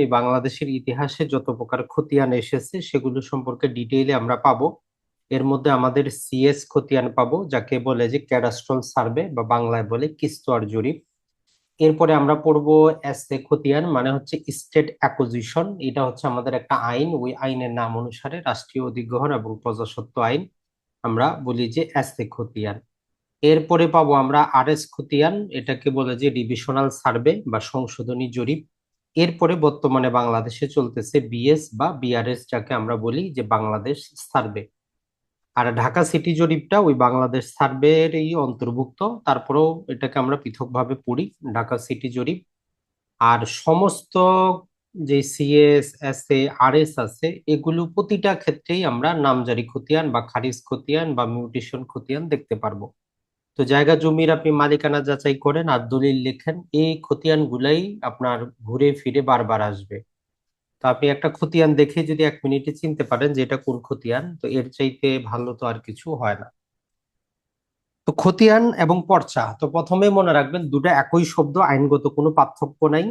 এই বাংলাদেশের ইতিহাসে যত প্রকার খতিয়ান এসেছে, সেগুলো সম্পর্কে ডিটেইলে আমরা পাবো। এর মধ্যে আমাদের সিএস খতিয়ান পাবো, যাকে বলে যে ক্যাডাস্ট্রাল সার্ভে বা বাংলায় বলে কিস্তোয়ার জরিপ। এরপরে আমরা পড়ব এসে খতিয়ান মানে হচ্ছে স্টেট অ্যাকুজিশন এটা হচ্ছে আমাদের একটা আইন। ওই আইনের নাম অনুসারে রাষ্ট্রীয় অধিগ্রহণ এবং প্রজাস্বত্ব আইন। আমরা বলি যে এসে খতিয়ান। এরপরে পাবো আমরা আরএস খতিয়ান। এটাকে বলে যে ডিভিশনাল সার্ভে বা সংশোধনী জরিপ। এরপরে বর্তমানে বাংলাদেশে চলতেছে বিএস বা বিআরএস যাকে আমরা বলি যে বাংলাদেশ সার্ভে। আর ঢাকা সিটি জরিপটা ওই বাংলাদেশ সার্ভের এই অন্তর্ভুক্ত, তারপরেও এটাকে আমরা পৃথকভাবে পড়ি, ঢাকা সিটি জরিপ। আর সমস্ত যে CS S A R S আছে, এগুলো প্রতিটা ক্ষেত্রেই আমরা নামজারি খতিয়ান বা খারিজ খতিয়ান বা মিউটেশন খতিয়ান দেখতে পারব। তো জায়গা জমির আপনি মালিকানা যাচাই করেন আর দলিল লেখেন, এই খতিয়ান গুলাই আপনার ঘুরে ফিরে বারবার আসবে। তো আপনি একটা খতিয়ান দেখে যদি এক মিনিটে চিনতে পারেন যে এটা কোন খতিয়ান, তো এর চাইতে ভালো তো আর কিছু হয় না। তো খতিয়ান এবং পর্চা, তো প্রথমে মনে রাখবেন দুটো একই শব্দ, আইনগত কোনো পার্থক্য নাই।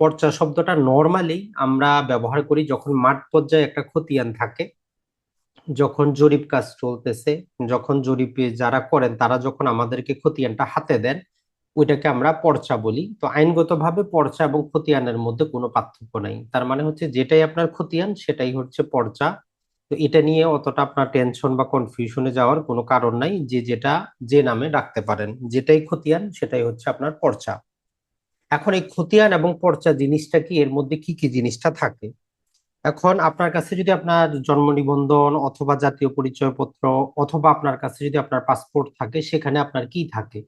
পর্চা শব্দটা নর্মালি আমরা ব্যবহার করি যখন মাঠ পর্যায়ে একটা খতিয়ান থাকে। যখন জরিপ কাজ চলতেছে, যখন জরিপে যারা করেন, তারা যখন আমাদেরকে খতিয়ানটা হাতে দেন, ওইটাকে আমরা পর্চা বলি। তো আইনগতভাবে পর্চা এবং খতিয়ানের মধ্যে কোনো পার্থক্য নাই। তার মানে হচ্ছে যেটাই আপনার খতিয়ান, সেটাই হচ্ছে পর্চা। তো এটা নিয়ে অতটা আপনার টেনশন বা কনফিউশনে যাওয়ার কোনো কারণ নাই। যে যেটা যে নামে ডাকতে পারেন। যেটাই খতিয়ান, সেটাই হচ্ছে আপনার পর্চা। এখন এই খতিয়ান এবং পর্চা জিনিসটা কি? এর মধ্যে কি কি জিনিসটা থাকে? এখন আপনার কাছে যদি আপনার জন্ম নিবন্ধন অথবা জাতীয় পরিচয়পত্র অথবা আপনার কাছে যদি আপনার পাসপোর্ট থাকে, সেখানে আপনার কি থাকে?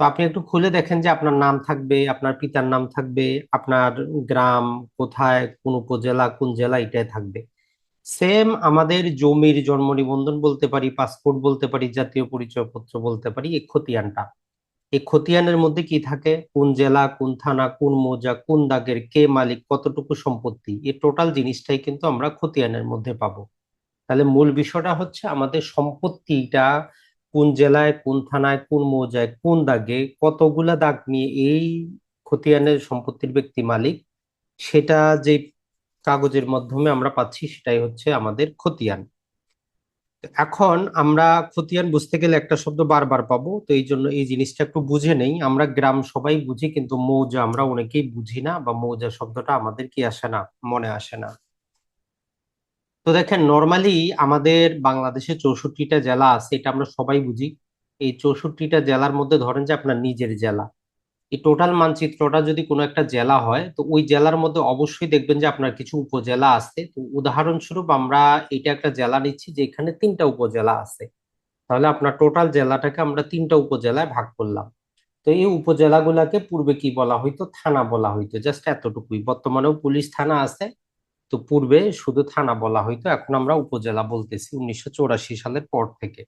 তো আপনি একটু খুলে দেখেন যে আপনার নাম থাকবে, আপনার পিতার নাম থাকবে, আপনার গ্রাম কোথায়, কোন উপজেলা, কোন জেলা এটাই থাকবে। সেম আমাদের জমির জন্ম নিবন্ধন বলতে পারি, পাসপোর্ট বলতে পারি, জাতীয় পরিচয়পত্র বলতে পারি, এই খতিয়ানটা। এই খতিয়ানের মধ্যে কি থাকে? কোন জেলা, কোন থানা, কোন মৌজা, কোন দাগের, কে মালিক, কতটুকু সম্পত্তি? এই টোটাল জিনিসটাই কিন্তু আমরা খতিয়ানের মধ্যে পাবো। তাহলে মূল বিষয়টা হচ্ছে আমাদের সম্পত্তিটা কোন জেলায়, কোন থানায়, কোন মৌজায়, কোন দাগে কতগুলা দাগ নিয়ে এই খতিয়ানের সম্পত্তির ব্যক্তি মালিক, সেটা যে কাগজের মাধ্যমে আমরা পাচ্ছি সেটাই হচ্ছে আমাদের খতিয়ান। এখন আমরা খতিয়ান বুঝতে গেলে একটা শব্দ বারবার পাবো, তো এই জন্য এই জিনিসটা একটু বুঝে নেই। আমরা গ্রাম সবাই বুঝি, কিন্তু মৌজা আমরা অনেকেই বুঝি না বা মৌজা শব্দটা আমাদের কি আসে না, মনে আসে না। তো দেখেন নর্মালি আমাদের বাংলাদেশে চৌষট্টিটা জেলা আছে, এটা আমরা সবাই বুঝি। এই চৌষট্টিটা জেলার মধ্যে ধরেন যে আপনার নিজের জেলা। এই টোটাল মানচিত্রটা যদি কোনো একটা জেলা হয়, তো ওই জেলার মধ্যে অবশ্যই দেখবেন যে আপনার কিছু উপজেলা আছে। তো উদাহরণস্বরূপ আমরা এটা একটা জেলা নিচ্ছি যে এখানে তিনটা উপজেলা আছে। তাহলে আপনার টোটাল জেলাটাকে আমরা তিনটা উপজেলায় ভাগ করলাম। তো এই উপজেলাগুলাকে পূর্বে কি বলা হইতো? থানা বলা হইতো। জাস্ট এতটুকুই। বর্তমানেও পুলিশ থানা আছে। তো পূর্বে শুধু থানা বলা হইতো। এখন আমরা উপজেলা বলতেছি, উনিশশো সালের পর থেকে।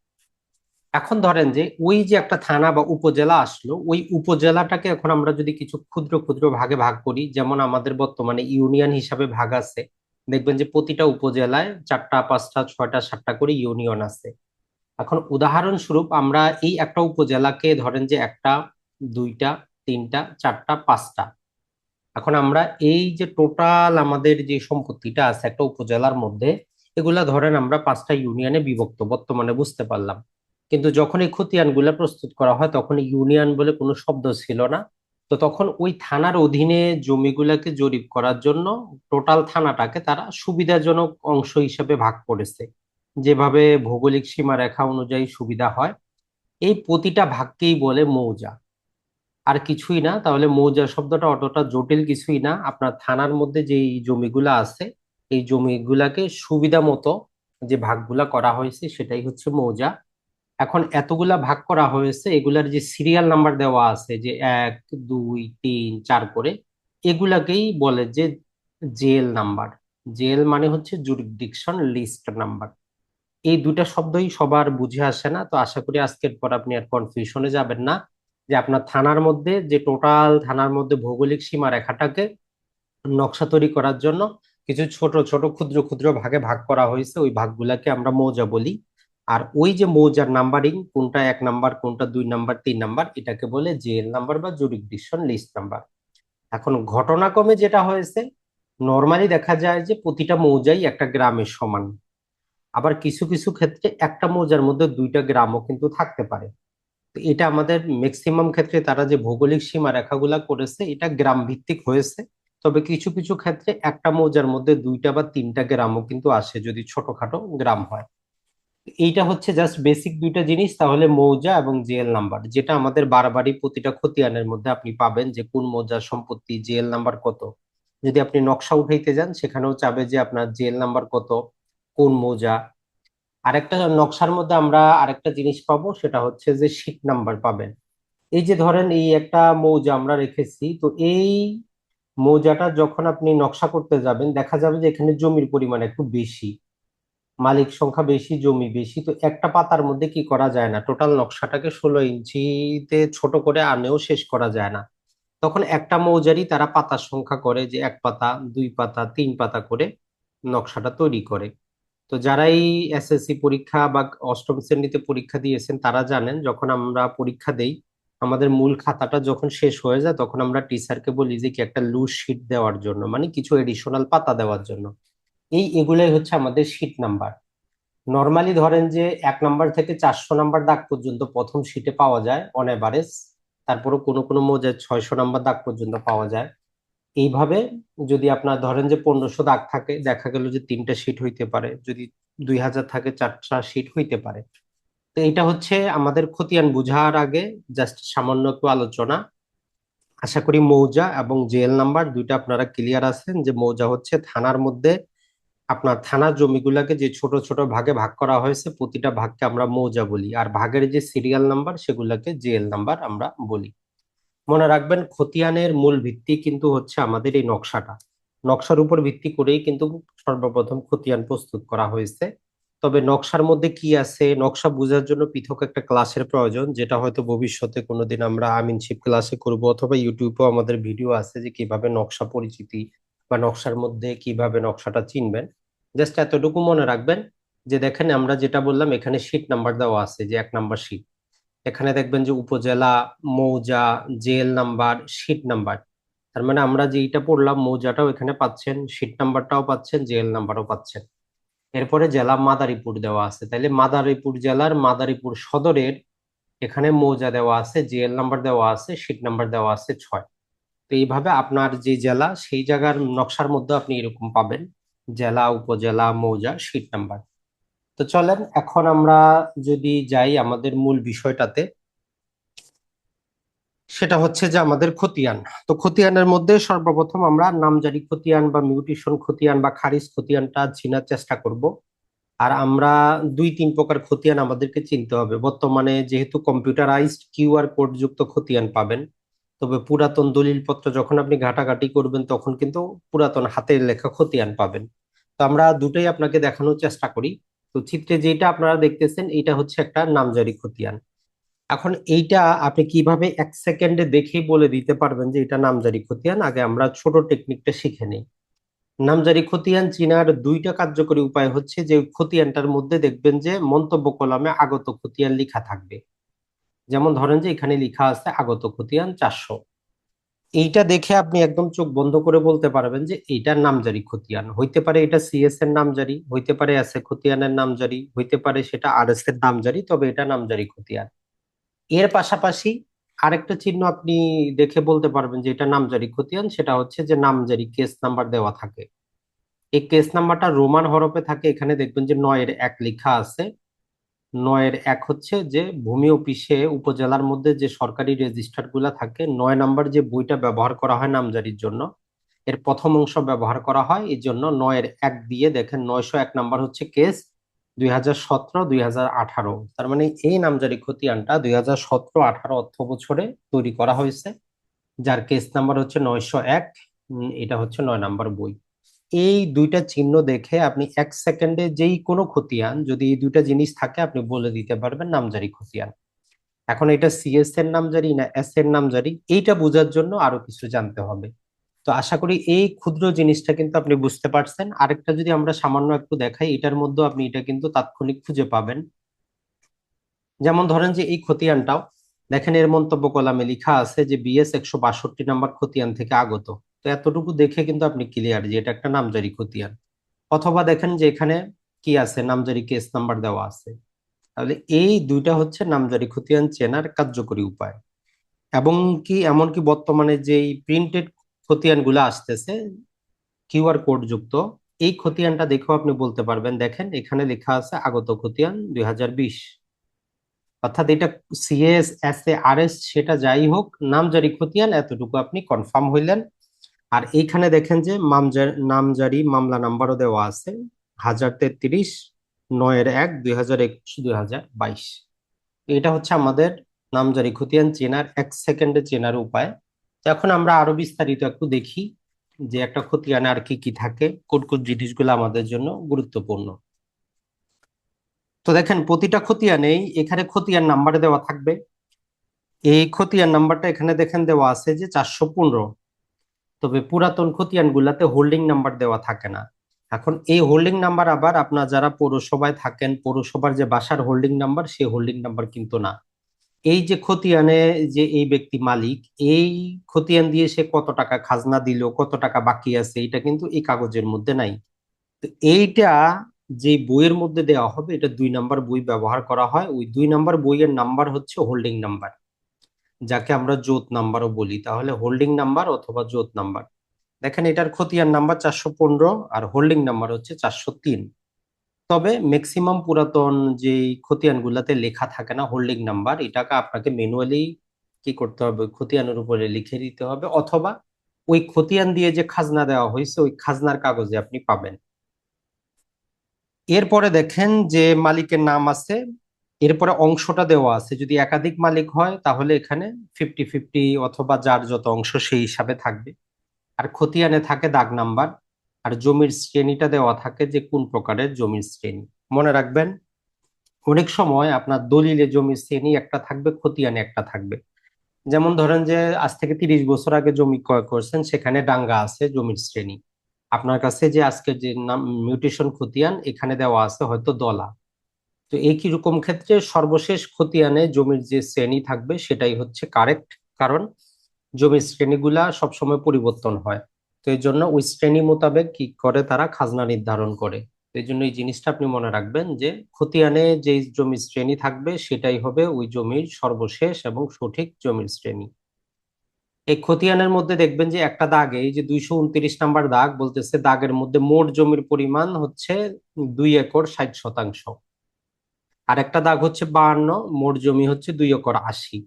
এখন ধরেন যে ওই যে একটা থানা বা উপজেলা আসলো, ওই উপজেলাটাকে এখন আমরা যদি কিছু ক্ষুদ্র ক্ষুদ্র ভাগে ভাগ করি, যেমন আমাদের বর্তমানে ইউনিয়ন হিসাবে ভাগ আছে, দেখবেন যে প্রতিটা উপজেলায় চারটা, পাঁচটা, ছয়টা, সাতটা করে ইউনিয়ন আছে। এখন উদাহরণস্বরূপ আমরা এই একটা উপজেলাকে ধরেন যে একটা, দুইটা, তিনটা, চারটা, পাঁচটা। এখন আমরা এই যে টোটাল আমাদের যে সম্পত্তিটা আছে একটা উপজেলার মধ্যে, এগুলা ধরেন আমরা পাঁচটা ইউনিয়নে বিভক্ত, বর্তমানে বুঝতে পারলাম। কিন্তু যখন এই খতিয়ানগুলো প্রস্তুত করা হয়, তখন ইউনিয়ন বলে কোনো শব্দ ছিল না। তো তখন ওই থানার অধীনে জমিগুলাকে জরিপ করার জন্য টোটাল থানাটাকে তারা সুবিধাজনক অংশ হিসেবে ভাগ করেছে। যেভাবে ভৌগোলিক সীমারেখা অনুযায়ী সুবিধা হয়। এই প্রতিটা ভাগকেই বলে মৌজা। আর কিছুই না, তাহলে মৌজা শব্দটা অতটা জটিল কিছুই না। আপনার থানার মধ্যে যে জমিগুলো আছে, এই জমিগুলাকে সুবিধা মতো যে ভাগগুলা করা হয়েছে, সেটাই হচ্ছে মৌজা। এখন এতগুলা ভাগ করা হয়েছে, এগুলার যে সিরিয়াল নাম্বার দেওয়া আছে, যে এক, দুই, তিন, চার করে, এগুলাকেই বলে যে জেল নাম্বার জেল মানে হচ্ছে জুরিডিকশন লিস্ট নাম্বার এই দুটা শব্দই সবার বুঝে আসে না, তো আশা করি আজকের পর আপনি আর কনফিউশনে যাবেন না, যে আপনার থানার মধ্যে, যে টোটাল থানার মধ্যে ভৌগোলিক সীমা রেখাটাকে নকশা তৈরি করার জন্য কিছু ছোট ছোট, ক্ষুদ্র ক্ষুদ্র ভাগে ভাগ করা হয়েছে, ওই ভাগগুলাকে আমরা মৌজা বলি। আর ওই যে মৌজার নাম্বারিং কোনটা এক নাম্বার কোনটা দুই নাম্বার তিন নাম্বার এটাকে বলে জেএল নাম্বার বা জুরিডিকশন লিস্ট নাম্বার এখন ঘটনাক্রমে যেটা হয়েছে নর্মালি দেখা যায় যে প্রতিটা মৌজাই একটা গ্রামের সমান। আবার কিছু কিছু ক্ষেত্রে একটা মৌজার মধ্যে দুইটা গ্রামও কিন্তু থাকতে পারে। তো এটা আমাদের ম্যাক্সিমাম ক্ষেত্রে তারা যে ভৌগোলিক সীমা রেখাগুলা করেছে, এটা গ্রাম ভিত্তিক হয়েছে। তবে কিছু কিছু ক্ষেত্রে একটা মৌজার মধ্যে দুইটা বা তিনটা গ্রামও কিন্তু আসে যদি ছোটখাটো গ্রাম হয়। এইটা হচ্ছে জাস্ট বেসিক দুইটা জিনিস, তাহলে মৌজা এবং জিএল নাম্বার যেটা আমাদের বারবারই প্রতিটা খতিয়ানের মধ্যে আপনি পাবেন যে কোন মৌজার সম্পত্তি জিএল নাম্বার কত। যদি আপনি নকশা উঠাইতে যান, সেখানেও চাবে যে আপনার জিএল নাম্বার কত, কোন মৌজা। আরেকটা নকশার মধ্যে আমরা আরেকটা জিনিস পাবো, সেটা হচ্ছে যে শীট নাম্বার পাবেন। এই যে ধরেন এই একটা মৌজা আমরা রেখেছি, তো এই মৌজাটা যখন আপনি নকশা করতে যাবেন, দেখা যাবে যে এখানে জমির পরিমাণ একটু বেশি। মালিক সংখ্যা বেশি, জমি বেশি, তো একটা পাতার মধ্যে কি করা যায় না? টোটাল নকশাটাকে ষোলো ইঞ্চিতে ছোট করে আনেও শেষ করা যায় না। তখন একটা মৌজারি তারা পাতার সংখ্যা করে যে এক পাতা, দুই পাতা, তিন পাতা করে নকশাটা তৈরি করে। তো যারা এই এসএসসি পরীক্ষা বা অষ্টম শ্রেণীতে পরীক্ষা দিয়েছেন, তারা জানেন যখন আমরা পরীক্ষা দেই, আমাদের মূল খাতাটা যখন শেষ হয়ে যায়, তখন আমরা টিচারকে বলি যে কি একটা লুজ শিট দেওয়ার জন্য মানে কিছু এডিশনাল পাতা দেওয়ার জন্য। এই এগুলাই হচ্ছে আমাদের শিট নাম্বার নর্মালি ধরেন যে এক নাম্বার থেকে চারশো নাম্বার দাগ পর্যন্ত প্রথম শিটে পাওয়া যায় অন এভারেজ তারপরে কোনো কোনো মৌজায় ছয়শো নাম্বার দাগ পর্যন্ত পাওয়া যায়। এইভাবে যদি আপনার ধরেন যে পনেরোশো দাগ থাকে, দেখা গেল যে তিনটা শিট হইতে পারে, যদি দুই হাজার থাকে চারটা শিট হইতে পারে। তো এটা হচ্ছে আমাদের খতিয়ান বুঝার আগে জাস্ট সামান্য একটু আলোচনা। আশা করি মৌজা এবং জেএল নাম্বার দুইটা আপনারা ক্লিয়ার আছেন যে মৌজা হচ্ছে থানার মধ্যে আপনার থানার জমিগুলোকে যে ছোট ছোট ভাগে ভাগ করা হয়েছে, প্রতিটা ভাগকে আমরা মৌজা বলি। আর ভাগের যে সিরিয়াল নাম্বার সেগুলোকে জেএল নাম্বার আমরা বলি। মনে রাখবেন, খতিয়ানের মূল ভিত্তি কিন্তু হচ্ছে আমাদের এই নকশাটা। নকশার উপর ভিত্তি করেই কিন্তু সর্বপ্রথম খতিয়ান প্রস্তুত করা হয়েছে। তবে নকশার মধ্যে কি আছে? নকশা বোঝার জন্য পৃথক একটা ক্লাসের প্রয়োজন, যেটা হয়তো ভবিষ্যতে কোনোদিন আমরা আমিনশিপ ক্লাসে করব, অথবা ইউটিউবেও আমাদের ভিডিও আছে যে কীভাবে নকশা পরিচিতি বা নকশার মধ্যে কীভাবে নকশাটা চিনবেন। জাস্ট এতটুকু মনে রাখবেন যে দেখেন আমরা যেটা বললাম, এখানে শীট নাম্বার দেওয়া আছে যে এক নাম্বার শীট এখানে দেখবেন যে উপজেলা, মৌজা জেল নাম্বার শীট নাম্বার তার মানে আমরা যেইটা পড়লাম, মৌজাটাও এখানে পাচ্ছেন শীট নাম্বারটাও পাচ্ছেন জেল নাম্বারও পাচ্ছেন। এরপরে জেলা মাদারীপুর দেওয়া আছে। তাহলে মাদারীপুর জেলার মাদারীপুর সদরের এখানে মৌজা দেওয়া আছে জেএল নাম্বার দেওয়া আছে শীট নাম্বার দেওয়া আছে ছয়। তো এইভাবে আপনার যে জেলা, সেই জায়গার নকশার মধ্যে আপনি এরকম পাবেন। জেলা, উপজেলা, মৌজা শীট নাম্বার তো চলেন, এখন আমরা যদি যাই আমাদের মূল বিষয়টাতে, সেটা হচ্ছে যে আমাদের খতিয়ান। তো খতিয়ানের মধ্যে সর্বপ্রথম আমরা নামজারি খতিয়ান বা মিউটেশন খতিয়ান বা খারিজ খতিয়ানটা চিনার চেষ্টা করব। আর আমরা দুই, তিন প্রকার খতিয়ান আমাদেরকে চিনতে হবে। বর্তমানে যেহেতু কম্পিউটারাইজড কিউআর কোড যুক্ত খতিয়ান পাবেন তবে পুরাতন দলিলপত্র যখন আপনি ঘাটাঘাটি করবেন, তখন কিন্তু পুরাতন হাতের লেখা খতিয়ান পাবেন। তো আমরা দুটোই আপনাকে দেখানোর চেষ্টা করি। তো চিত্রে যেটা আপনারা দেখতেছেন এটা হচ্ছে একটা নামজারি খতিয়ান। এখন এইটা আপনি কীভাবে এক সেকেন্ডে দেখেই বলে দিতে পারবেন যে এটা নামজারি খতিয়ান? আগে আমরা ছোট টেকনিকটা শিখে নিই। নামজারি খতিয়ান চিনার দুইটা কার্যকরী উপায় হচ্ছে যে খতিয়ানটার মধ্যে দেখবেন যে মন্তব্য কলামে আগত খতিয়ান লেখা থাকবে। যেমন ধরেন যে এখানে লেখা আছে আগত খতিয়ান চারশো। এইটা দেখে আপনি একদম চোখ বন্ধ করে বলতে পারবেন যে এইটার নামজারি খতিয়ান। হইতে পারে এটা সিএস এর নামজারি, হইতে পারে এস এ খতিয়ানের নামজারি, হইতে পারে সেটা আর এস এর নামজারি, তবে এটা নামজারি খতিয়ান। এর পাশাপাশি আরেকটা চিহ্ন আপনি দেখে বলতে পারবেন যে এটা নামজারি খতিয়ান, সেটা হচ্ছে যে নামজারি কেস নাম্বার দেওয়া থাকে। এই কেস নাম্বারটা রোমান হরফে থাকে, এখানে দেখবেন যে নয়ের এক লেখা আছে। নয়ের এক হচ্ছে যে ভূমি অফিসে উপজেলার মধ্যে যে সরকারি রেজিস্টারগুলা থাকে, নয় নাম্বার যে বইটা ব্যবহার করা হয় নামজারির জন্য, এর প্রথম অংশ ব্যবহার করা হয় এই জন্য নয়ের এক দিয়ে দেখেন নয়শো এক নাম্বার হচ্ছে কেস দুই হাজার সতেরো, দুই হাজার আঠারো। তার মানে এই নামজারি খতিয়ানটা দুই হাজার সতেরো, আঠারো অর্থ বছরে তৈরি করা হয়েছে। যার কেস নাম্বার হচ্ছে নয়শো এক এটা হচ্ছে নয় নাম্বার বই। এই দুইটা চিহ্ন দেখে আপনি এক সেকেন্ডে যেই কোনো খতিয়ান, যদি এই দুইটা জিনিস থাকে, আপনি বলে দিতে পারবেন নামজারি খতিয়ান। এখন এটা সিএস এর নামজারি না এস এর নামজারি? এইটা বোঝার জন্য আরও কিছু জানতে হবে। তো আশা করি এই ক্ষুদ্র জিনিসটা কিন্তু আপনি বুঝতে পারছেন। আরেকটা যদি আমরা সামান্য একটু দেখাই, এটার মধ্যে আপনি এটা কিন্তু তাৎক্ষণিক খুঁজে পাবেন। যেমন ধরেন যে এই খতিয়ানটাও, দেখেন এর মন্তব্য কলামে লেখা আছে যে বিএস একশো বাষট্টি নাম্বার খতিয়ান থেকে আগত। তো এতটুকু দেখে কিন্তু আপনি ক্লিয়ার যে এটা একটা নামজারি খতিয়ান। অথবা দেখেন যে এখানে কি আছে? নামজারি কেস নাম্বার দেওয়া আছে। তাহলে এই দুইটা হচ্ছে নামজারি খতিয়ান চেনার কার্যকরী উপায়। এবং কি এমনকি বর্তমানে যেই প্রিন্টেড খতিয়ানগুলো আসতেছে কিউআর কোড যুক্ত, এই খতিয়ানটা দেখেও আপনি বলতে পারবেন, দেখেন এখানে লেখা আছে আগত খতিয়ান দুই হাজার বিশ। অর্থাৎ এটা CS S A R S সেটা যাই হোক, নামজারি খতিয়ান, এতটুকু আপনি কনফার্ম হইলেন। আর এইখানে দেখেন যে মামজার নামজারি মামলা নাম্বারও দেওয়া আছে হাজার তেত্রিশ নয়ের এক দুই হাজার একুশ, দুই হাজার বাইশ। এটা হচ্ছে আমাদের নামজারি খতিয়ান চেনার এক সেকেন্ডে চেনার উপায়। এখন আমরা আরও বিস্তারিত একটু দেখি যে একটা খতিয়ানে আর কি কি থাকে, কোন কোন জিনিসগুলো আমাদের জন্য গুরুত্বপূর্ণ। তো দেখেন, প্রতিটা খতিয়ানেই এখানে খতিয়ান নাম্বার দেওয়া থাকবে। এই খতিয়ান নাম্বারটা এখানে দেখেন দেওয়া আছে যে চারশো পনেরো। তবে পুরাতন খতিয়ান গুলাতে হোল্ডিং নাম্বার দেওয়া থাকে না। এখন এই হোল্ডিং নাম্বার আবার আপনার যারা পৌরসভায় থাকেন, পৌরসভার যে বাসার হোল্ডিং নাম্বার সেই হোল্ডিং নাম্বার কিন্তু না। এই যে খতিয়ানে যে এই ব্যক্তি মালিক, এই খতিয়ান দিয়ে সে কত টাকা খাজনা দিল, কত টাকা বাকি আছে, এটা কিন্তু এই কাগজের মধ্যে নাই। তো এইটা যে বইয়ের মধ্যে দেওয়া হবে, এটা দুই নাম্বার বই ব্যবহার করা হয়। ওই দুই নাম্বার বইয়ের নাম্বার হচ্ছে হোল্ডিং নাম্বার যাকে আমরা জোত নাম্বারও বলি, তাহলে হোল্ডিং নাম্বার অথবা জোত নাম্বার। দেখেন এটার খতিয়ান নাম্বার চারশো পনেরো আর হোল্ডিং নাম্বার হচ্ছে চারশো তিন। তবে ম্যাক্সিমাম পুরাতন যে খতিয়ান গুলাতে লেখা থাকে না হোল্ডিং নাম্বার এটাকে আপনাকে ম্যানুয়ালি কি করতে হবে? খতিয়ানের উপরে লিখে দিতে হবে অথবা ওই খতিয়ান দিয়ে যে খাজনা দেওয়া হয়েছে, ওই খাজনার কাগজে আপনি পাবেন। এরপরে দেখেন যে মালিকের নাম আছে এরপরে অংশটা দেওয়া আছে। যদি একাধিক মালিক হয়, তাহলে এখানে ফিফটি ফিফটি অথবা যার যত অংশ সেই হিসাবে থাকবে। আর খতিয়ানে থাকে দাগ নাম্বার। আর জমির শ্রেণীটা দেওয়া থাকে যে কোন প্রকারের জমির শ্রেণি। মনে রাখবেন, অনেক সময় আপনার দলিলে জমির শ্রেণি একটা থাকবে, খতিয়ানে একটা থাকবে। যেমন ধরেন যে আজ থেকে তিরিশ বছর আগে জমি ক্রয় করছেন, সেখানে ডাঙ্গা আছে জমির শ্রেণি। আপনার কাছে যে আজকে যে নাম মিউটেশন খতিয়ান, এখানে দেওয়া আছে হয়তো দলা। তো একই রকম ক্ষেত্রে সর্বশেষ খতিয়ানে জমির যে শ্রেণি থাকবে সেটাই হচ্ছে কারেক্ট কারণ জমির শ্রেণীগুলা সবসময় পরিবর্তন হয়। তো এই জন্য ওই শ্রেণি মোতাবেক কি করে তারা খাজনা নির্ধারণ করে। এই জন্য এই জিনিসটা আপনি মনে রাখবেন যে খতিয়ানে যে জমির শ্রেণি থাকবে সেটাই হবে ওই জমির সর্বশেষ এবং সঠিক জমির শ্রেণি। এই খতিয়ানের মধ্যে দেখবেন যে একটা দাগে, এই যে দুইশো উনত্রিশ নাম্বার দাগ বলতেছে, দাগের মধ্যে মোট জমির পরিমাণ হচ্ছে দুই একর ষাট শতাংশ। আর একটা দাগ হচ্ছে বাহান্ন, মোট জমি হচ্ছে দুই একর আশি।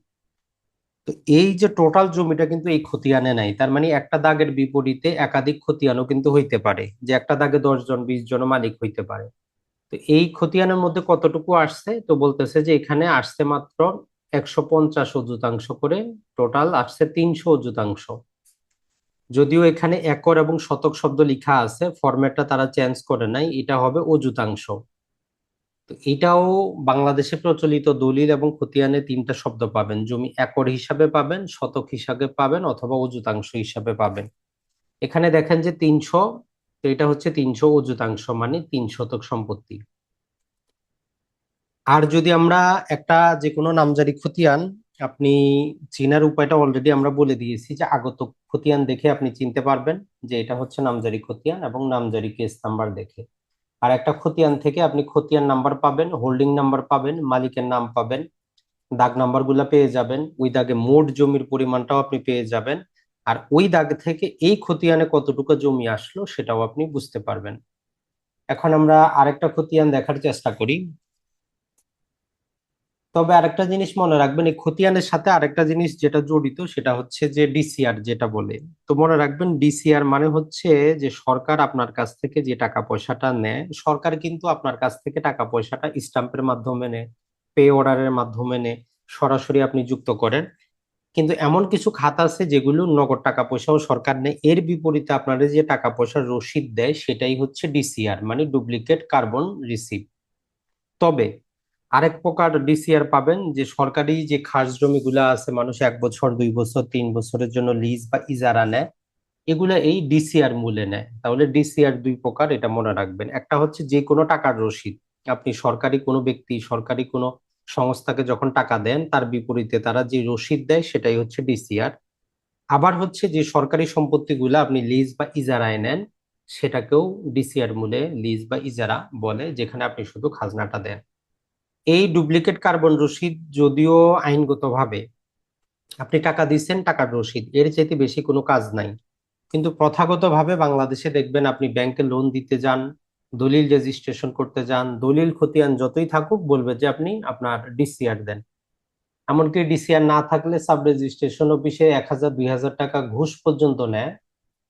তো এই যে টোটাল জমিটা কিন্তু এই খতিয়ানে নাই, তার মানে একটা দাগের বিপরীতে একাধিক খতিয়ানও কিন্তু হইতে পারে, যে একটা দাগে দশ জন, বিশ জন মালিক হইতে পারে। তো এই খতিয়ানের মধ্যে কতটুকু আসছে? তো বলতেছে যে এখানে আসছে মাত্র একশো পঞ্চাশ অযুতাংশ করে টোটাল আসছে তিনশো অযুতাংশ। যদিও এখানে একর এবং শতক শব্দ লিখা আছে ফরম্যাটটা তারা চেঞ্জ করে নাই, এটা হবে অযুতাংশ। তো এটাও বাংলাদেশে প্রচলিত দলিল এবং খতিয়ানে তিনটা শব্দ পাবেন। জমি একর হিসাবে পাবেন, শতক হিসাবে পাবেন অথবা অযুতাংশ হিসাবে পাবেন। এখানে দেখেন যে তিনশো, তো এটা হচ্ছে তিনশো অযুতাংশ মানে তিন শতক সম্পত্তি। আর যদি আমরা একটা যে কোনো নামজারি খতিয়ান, আপনি চিনার উপায়টা অলরেডি আমরা বলে দিয়েছি যে আগত খতিয়ান দেখে আপনি চিনতে পারবেন যে এটা হচ্ছে নামজারি খতিয়ান এবং নামজারি কেস নাম্বার দেখে। আর একটা খতিয়ান থেকে আপনি খতিয়ান নাম্বার পাবেন হোল্ডিং নাম্বার পাবেন, মালিকের নাম পাবেন, দাগ নাম্বারগুলা পেয়ে যাবেন, ওই দাগে মোট জমির পরিমাণটাও আপনি পেয়ে যাবেন, আর ওই দাগ থেকে এই খতিয়ানে কতটুকু জমি আসলো সেটাও আপনি বুঝতে পারবেন। এখন আমরা আরেকটা খতিয়ান দেখার চেষ্টা করি। তবে আরেকটা জিনিস মনে রাখবেন, এই খতিয়ানের সাথে আরেকটা জিনিস যেটা জড়িত সেটা হচ্ছে যে ডিসিআর যেটা বলে। তো মনে রাখবেন ডিসিআর মানে হচ্ছে যে সরকার আপনার কাছ থেকে যে টাকা পয়সাটা নেয়, সরকার কিন্তু আপনার কাছ থেকে টাকা পয়সাটা স্টাম্পের মাধ্যমে নেয়, পে অর্ডারের মাধ্যমে নেয়, সরাসরি আপনি যুক্ত করেন। কিন্তু এমন কিছু খাত আছে যেগুলো নগদ টাকা পয়সাও সরকার নেয়। এর বিপরীতে আপনারা যে টাকা পয়সার রসিদ দেয়, সেটাই হচ্ছে ডিসিআর মানে ডুপ্লিকেট কার্বন রিসিভ তবে আরেক প্রকার ডিসিআর পাবেন যে সরকারি যে খাস জমিগুলা আছে, মানুষ এক বছর, দুই বছর, তিন বছরের জন্য লিজ বা ইজারা নেয়, এগুলা এই ডিসিআর মূলে নেয়। তাহলে ডিসিআর দুই প্রকার এটা মনে রাখবেন। একটা হচ্ছে যে কোনো টাকার রসিদ। আপনি সরকারি কোনো ব্যক্তি, সরকারি কোনো সংস্থাকে যখন টাকা দেন, তার বিপরীতে তারা যে রসিদ দেয়, সেটাই হচ্ছে ডিসিআর আবার হচ্ছে যে সরকারি সম্পত্তিগুলো আপনি লিজ বা ইজারায় নেন, সেটাকেও ডিসিআর মূলে লিজ বা ইজারা বলে, যেখানে আপনি শুধু খাজনাটা দেন। এই ডুপ্লিকেট কার্বন রসিদ যদিও আইনগতভাবে আপনি টাকা দিচ্ছেন, টাকার রসিদ, এর চাইতে বেশি কোনো কাজ নাই। কিন্তু প্রথাগতভাবে বাংলাদেশে দেখবেন আপনি ব্যাংকে লোন দিতে যান, দলিল রেজিস্ট্রেশন করতে যান, দলিল খতিয়ান যতই থাকুক বলবে যে আপনি আপনার ডিসিআর দেন। এমনকি ডিসিআর না থাকলে সাব রেজিস্ট্রেশন অফিসে এক হাজার, দুই হাজার টাকা ঘুষ পর্যন্ত নেয়।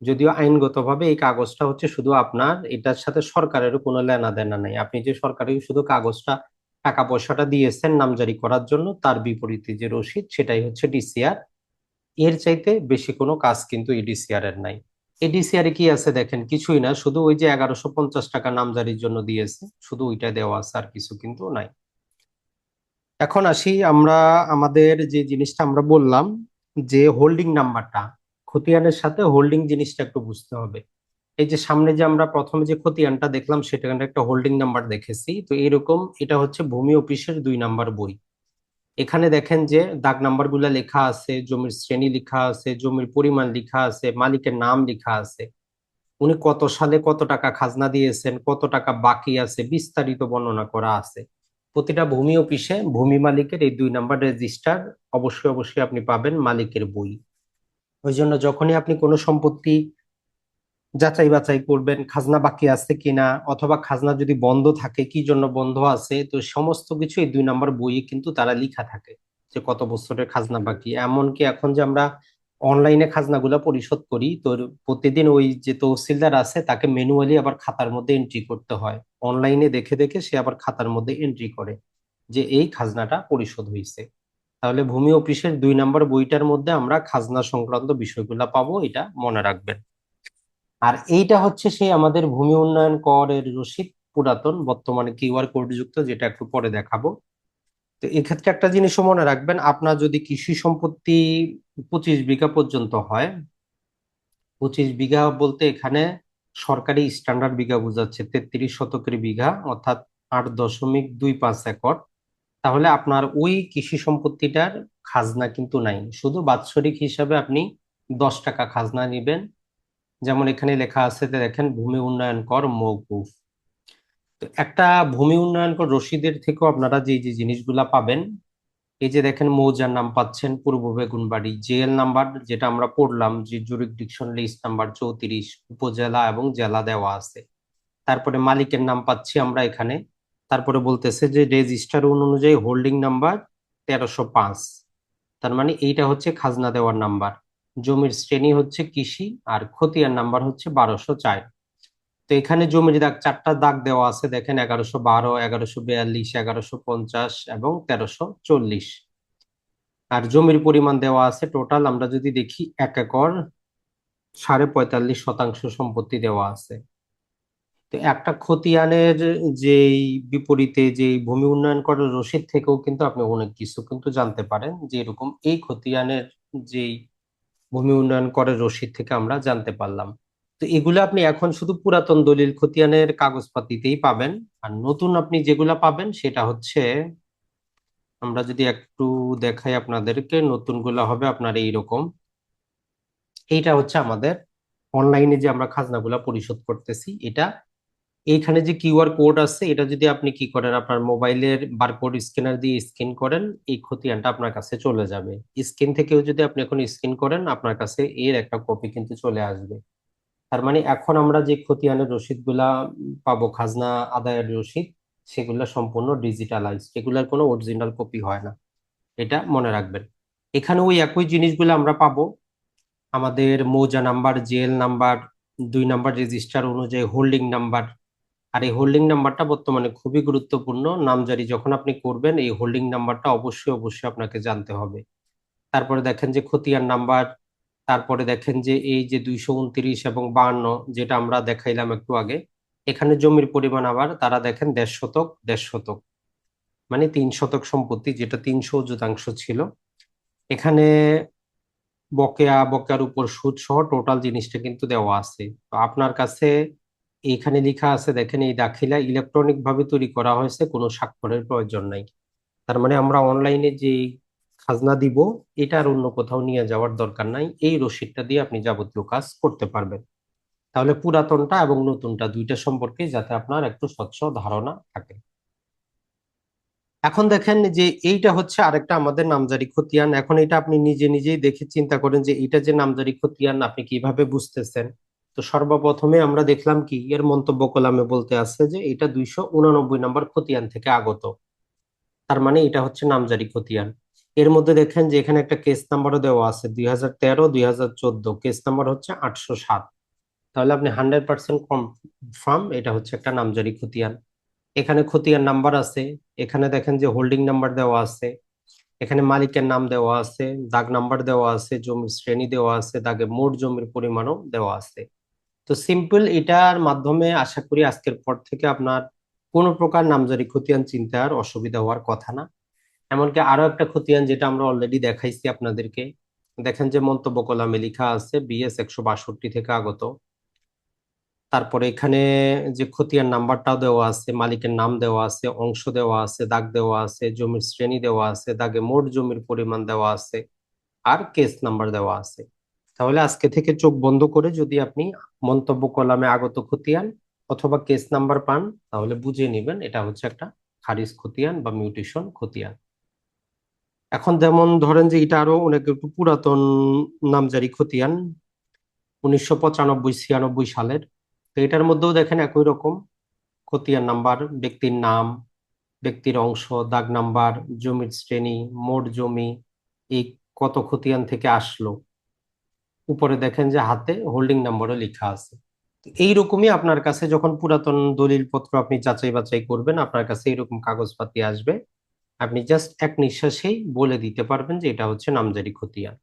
যদিও আইনগতভাবে এই কাগজটা হচ্ছে শুধু আপনার, এটার সাথে সরকারেরও কোনো লেনা দেনা নাই। আপনি যে সরকারি শুধু কাগজটা টাকা পয়সাটা দিয়েছেন নামজারি করার জন্য, তার বিপরীতে যে রসিদ সেটাই হচ্ছে ডিসিআর এর চাইতে বেশি কোনো কাজ কিন্তু এই ডিসিআর এর নাই। এই ডিসিআর এ কি আছে দেখেন, কিছুই না, শুধু ওই যে এগারোশো পঞ্চাশ টাকা নামজারির জন্য দিয়েছে, শুধু ওইটা দেওয়া আছে আর কিছু কিন্তু নাই। এখন আসি আমরা, আমাদের যে জিনিসটা আমরা বললাম, যে হোল্ডিং নাম্বারটা খতিয়ানের সাথে হোল্ডিং জিনিসটা একটু বুঝতে হবে। এই যে সামনে যে আমরা প্রথমে যে খতিয়ানটা দেখলাম সেটাখানে একটা হোল্ডিং নাম্বার দেখেছি। তো এরকম এটা হচ্ছে ভূমি অফিসের দুই নাম্বার বই। এখানে দেখেন যে দাগ নাম্বারগুলা লেখা আছে, জমির শ্রেণি লেখা আছে, জমির পরিমাণ লেখা আছে, মালিকের নাম লেখা আছে। উনি কত সালে কত টাকা খাজনা দিয়েছেন, কত টাকা বাকি আছে, বিস্তারিত বর্ণনা করা আছে। প্রতিটা ভূমি অফিসে ভূমি মালিকের এই দুই নাম্বার রেজিস্টার অবশ্যই অবশ্যই আপনি পাবেন মালিকের বই। ওই জন্য যখনই আপনি কোনো সম্পত্তি যাচাই বাছাই করবেন, খাজনা বাকি আছে কিনা, অথবা খাজনা যদি বন্ধ থাকে, কি জন্য বন্ধ আছে? তো সমস্ত কিছু এই দুই নাম্বার বইয়ে কিন্তু তারা লিখা থাকে যে কত বছরের খাজনা বাকি। এমনকি এখন যে আমরা অনলাইনে খাজনাগুলো পরিশোধ করি, তো প্রতিদিন ওই যে তহসিলদার আছে, তাকে ম্যানুয়ালি আবার খাতার মধ্যে এন্ট্রি করতে হয়। অনলাইনে দেখে দেখে সে আবার খাতার মধ্যে এন্ট্রি করে যে এই খাজনাটা পরিশোধ হয়েছে তাহলে ভূমি অফিসের দুই নাম্বার বইটার মধ্যে আমরা খাজনা সংক্রান্ত বিষয়গুলো পাবো, এটা মনে রাখবেন। আর এইটা হচ্ছে সেই আমাদের ভূমি উন্নয়ন করের রসিদ পুরাতন, বর্তমানে কিউআর কোড যুক্ত যেটা একটু পরে দেখাবো। তো এক্ষেত্রে একটা জিনিসও মনে রাখবেন, আপনার যদি কৃষি সম্পত্তি পঁচিশ বিঘা পর্যন্ত হয়, পঁচিশ বিঘা বলতে এখানে সরকারি স্ট্যান্ডার্ড বিঘা বোঝাচ্ছে, তেত্রিশ শতকের বিঘা, অর্থাৎ আট দশমিক দুই পাঁচ একর। তাহলে আপনার ওই কৃষি সম্পত্তিটার খাজনা কিন্তু নাই। শুধু বাৎসরিক হিসাবে আপনি দশ টাকা খাজনা নিবেন যেমন এখানে লেখা আছে দেখেন, ভূমি উন্নয়ন কর মৌকুফ। তো একটা ভূমি উন্নয়ন কর রসিদের থেকেও আপনারা যে যে জিনিসগুলা পাবেন, এই যে দেখেন, মৌজার নাম পাচ্ছেন, পূর্ব বেগুনবাড়ি জেএল নাম্বার, যেটা আমরা পড়লাম যে জুরিক ডিকশন লিস্ট নাম্বার চৌত্রিশ, উপজেলা এবং জেলা দেওয়া আছে। তারপরে মালিকের নাম পাচ্ছি আমরা এখানে। তারপরে বলতেছে যে রেজিস্টার অনুযায়ী হোল্ডিং নাম্বার তেরোশো পাঁচ। তার মানে এইটা হচ্ছে খাজনা দেওয়ার নাম্বার। জমির শ্রেণি হচ্ছে কৃষি আর খতিয়ান নাম্বার হচ্ছে বারোশো চার। তো এখানে জমির দাগ চারটা দাগ দেওয়া আছে, দেখেন এগারোশো বারো, এগারোশো বিয়াল্লিশ, এগারোশো পঞ্চাশ এবং তেরোশো চল্লিশ। আর জমির পরিমাণ দেওয়া আছে টোটাল, আমরা যদি দেখি এক একর সাড়ে পঁয়তাল্লিশ শতাংশ সম্পত্তি দেওয়া আছে। তো একটা খতিয়ানের যেই বিপরীতে যে ভূমি উন্নয়ন করার রসিদ থেকেও কিন্তু আপনি অনেক কিছু কিন্তু জানতে পারেন যে এরকম এই খতিয়ানের যেই ভূমি উন্নয়ন করের রসিদ থেকে আমরা জানতে পারলাম। তো এগুলো আপনি এখন শুধু পুরাতন দলিল খতিয়ানের কাগজপাতিতেই পাবেন। আর নতুন আপনি যেগুলা পাবেন সেটা হচ্ছে, আমরা যদি একটু দেখাই আপনাদেরকে, নতুনগুলো হবে আপনার এইরকম। এইটা হচ্ছে আমাদের, অনলাইনে যে আমরা খাজনাগুলা পরিশোধ করতেছি, এটা এইখানে যে কিউআর কোড আছে, এটা যদি আপনি কি করেন, আপনার মোবাইলের বারকোড স্ক্যানার দিয়ে স্ক্যান করেন, এই খতিয়ানটা আপনার কাছে চলে যাবে। স্ক্যান থেকেও যদি আপনি এখন স্ক্যান করেন, আপনার কাছে এর একটা কপি কিন্তু চলে আসবে। তার মানে এখন আমরা যে খতিয়ানের রসিদগুলা পাবো, খাজনা আদায়ের রসিদ, সেগুলো সম্পূর্ণ ডিজিটালাইজ এগুলার কোনো অরিজিনাল কপি হয় না। এটা মনে রাখবেন। এখানে ওই একই জিনিসগুলো আমরা পাবো। আমাদের মৌজা নাম্বার, জেল নাম্বার, দুই নাম্বার রেজিস্টার অনুযায়ী, হোল্ডিং নাম্বার আর এই হোল্ডিং নাম্বারটা বর্তমানে খুবই গুরুত্বপূর্ণ। নামজারি যখন আপনি করবেন, এই হোল্ডিং নাম্বারটা অবশ্যই অবশ্যই আপনাকে জানতে হবে। তারপরে দেখেন যে খতিয়ান নাম্বার তারপরে দেখেন যে এই যে দুইশো উনত্রিশ এবং বাহান্ন, যেটা আমরা দেখাইলাম একটু আগে, এখানে জমির পরিমাণ আবার, তারা দেখেন দেড় শতক দেড় শতক। মানে তিন শতক সম্পত্তি, যেটা তিনশো শতাংশ ছিল। এখানে বকেয়া, বকেয়ার উপর সুদ সহ টোটাল জিনিসটা কিন্তু দেওয়া আছে। তো আপনার কাছে এইখানে লেখা আছে, দেখেন এই দাখিলা ইলেকট্রনিক ভাবে তৈরি করা হয়েছে, কোনো স্বাক্ষরের প্রয়োজন নাই। তার মানে আমরা অনলাইনে যে খাজনা দিব, এটা আর অন্য কোথাও নিয়ে যাওয়ার দরকার নাই। এই রসিদটা দিয়ে আপনি যাবতীয় কাজ করতে পারবেন। তাহলে পুরাতনটা এবং নতুনটা দুইটা সম্পর্কে যাতে আপনার একটু স্বচ্ছ ধারণা থাকে। এখন দেখেন যে এইটা হচ্ছে আরেকটা আমাদের নামজারি খতিয়ান। এখন এটা আপনি নিজে নিজেই দেখে চিন্তা করেন যে এটা যে নামজারি খতিয়ান, আপনি কীভাবে বুঝতেছেন? তো সর্বপ্রথমে আমরা দেখলাম কি, এর মন্তব্য কলামে বলতে আছে যে এটা দুইশো উনানব্বই নম্বর খতিয়ান থেকে আগত। তার মানে এটা হচ্ছে নামজারি খতিয়ান। এর মধ্যে দেখেন যে এখানে একটা কেস নাম্বারও দেওয়া আছে, দুই হাজার তেরো, দুই হাজার চোদ্দ। কেস নাম্বার হচ্ছে আটশো সাত। তাহলে আপনি হান্ড্রেড পার্সেন্ট কনফার্ম এটা হচ্ছে একটা নামজারি খতিয়ান। এখানে খতিয়ান নাম্বার আছে, এখানে দেখেন যে হোল্ডিং নাম্বার দেওয়া আছে, এখানে মালিকের নাম দেওয়া আছে, দাগ নাম্বার দেওয়া আছে জমির শ্রেণি দেওয়া আছে, দাগে মোট জমির পরিমাণও দেওয়া আছে। তো সিম্পল এটার মাধ্যমে আশা করি আজকের পর থেকে আপনার কোনো প্রকার নামজারি খতিয়ান চিন্তার অসুবিধা হওয়ার কথা না। এমনকি আরও একটা খতিয়ান যেটা আমরা অলরেডি দেখাইছি আপনাদেরকে। দেখেন যে মন্তব্য কলামে লেখা আছে, বিএস একশো বাষট্টি থেকে আগত। তারপরে এখানে যে খতিয়ান নাম্বারটাও দেওয়া আছে, মালিকের নাম দেওয়া আছে, অংশ দেওয়া আছে, দাগ দেওয়া আছে, জমির শ্রেণি দেওয়া আছে, দাগে মোট জমির পরিমাণ দেওয়া আছে, আর কেস নাম্বার দেওয়া আছে। তাহলে আজকে থেকে চোখ বন্ধ করে যদি আপনি মন্তব্য কলামে আগত খতিয়ান অথবা কেস নাম্বার পান, তাহলে বুঝে নেবেন এটা হচ্ছে একটা খারিজ খতিয়ান বা মিউটেশন খতিয়ান। এখন যেমন ধরেন যে এটা আরও অনেক একটু পুরাতন নামজারি খতিয়ান, উনিশশো পঁচানব্বই ছিয়ানব্বই সালের। তো এটার মধ্যেও দেখেন একই রকম। খতিয়ান নাম্বার, ব্যক্তির নাম, ব্যক্তির অংশ, দাগ নাম্বার, জমির শ্রেণি, মোট জমি, এই কত খতিয়ান থেকে আসলো। উপরে দেখেন যে হাতে হোল্ডিং নাম্বারও লেখা আছে। এইরকমই আপনার কাছে যখন পুরাতন দলিল পত্র আপনি যাচাই বাছাই করবেন, আপনার কাছে এরকম কাগজপাতি আসবে। আপনি জাস্ট এক নিঃশ্বাসেই বলে দিতে পারবেন যে এটা হচ্ছে নামজারি খতিয়ান।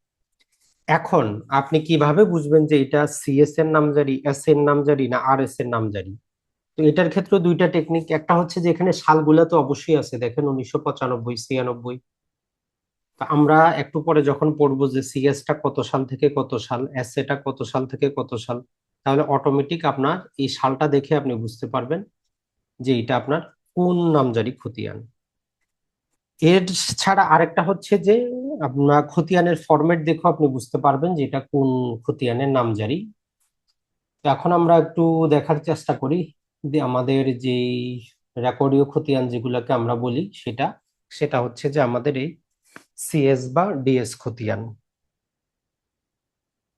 এখন আপনি কীভাবে বুঝবেন যে এটা সিএস এর নামজারি এস এর নামজারি না আর এস এর নামজারি? তো এটার ক্ষেত্রে দুইটা টেকনিক একটা হচ্ছে যে এখানে সালগুলা তো অবশ্যই আছে। দেখেন উনিশশো পঁচানব্বই, ছিয়ানব্বই। আমরা একটু পরে যখন পড়ব যে সিএস টা কত সাল থেকে কত সাল এস এটা কত সাল থেকে কত সাল, তাহলে অটোমেটিক আপনার এই সালটা দেখে আপনি বুঝতে পারবেন যে এটা আপনার কোন নামজারি খতিয়ান। এর ছাড়া আরেকটা হচ্ছে যে আপনার খতিয়ানের ফরম্যাট দেখে আপনি বুঝতে পারবেন যে এটা কোন খতিয়ানের নামজারি। এখন আমরা একটু দেখার চেষ্টা করি যে আমাদের যে রেকর্ডীয় খতিয়ান যেগুলোকে আমরা বলি সেটা সেটা হচ্ছে যে আমাদের এই সিএস বা ডিএস খতিয়ান।